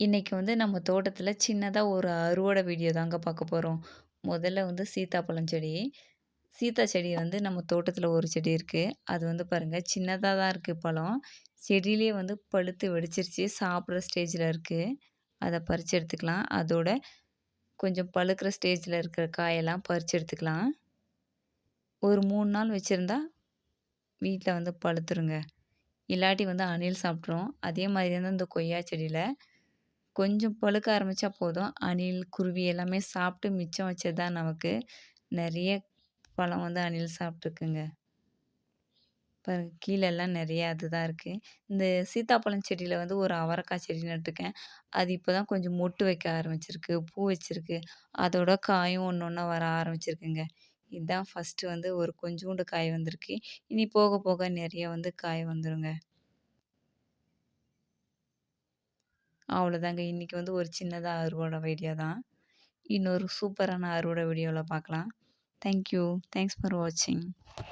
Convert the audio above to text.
இன்றைக்கி வந்து நம்ம தோட்டத்தில் சின்னதாக ஒரு அறுவடை வீடியோ தாங்க பார்க்க போகிறோம் முதல்ல வந்து சீத்தாப்பழம் செடி. சீத்தா செடி வந்து நம்ம தோட்டத்தில் ஒரு செடி இருக்குது அது வந்து பாருங்கள் சின்னதாக தான் இருக்குது பழம். செடியிலே வந்து பழுத்து வெடிச்சிருச்சு. சாப்பிட்ற ஸ்டேஜில் இருக்குது அதை பறித்து எடுத்துக்கலாம். அதோட கொஞ்சம் பழுக்கிற ஸ்டேஜில் இருக்கிற காயெல்லாம் பறித்து எடுத்துக்கலாம். ஒரு மூணு நாள் வச்சுருந்தா வீட்டில் வந்து பழுத்துருங்க. இல்லாட்டி வந்து அணில் சாப்பிட்ரும். அதே மாதிரி தான் இந்த கொய்யா செடியில் கொஞ்சம் பழுக்க ஆரம்பித்தா போதும். அணில், குருவி எல்லாமே சாப்பிட்டு மிச்சம் வச்சது தான் நமக்கு. நிறைய பழம் வந்து அணில் சாப்பிட்ருக்குங்க இப்போ கீழெல்லாம் நிறையா அதுதான் இருக்குது இந்த சீத்தாப்பழம் செடியில் வந்து ஒரு அவரைக்காய் செடி நட்டுருக்கேன். அது இப்போ தான் கொஞ்சம் மொட்டு வைக்க ஆரம்பிச்சிருக்கு. பூ வச்சிருக்கு. அதோட காயும் ஒன்று ஒன்றா வர ஆரம்பிச்சிருக்குங்க. இதுதான் ஃபஸ்ட்டு வந்து ஒரு கொஞ்சூண்டு காய் வந்திருக்கு. இனி போக போக நிறைய வந்து காய் வந்துடுங்க அவ்வளோதாங்க. இன்றைக்கி வந்து ஒரு சின்னதாக அறுவடை வீடியோ தான். இன்னொரு சூப்பரான அறுவடை வீடியோவில் பார்க்கலாம். Thank you. தேங்க்ஸ் ஃபார் வாட்சிங்.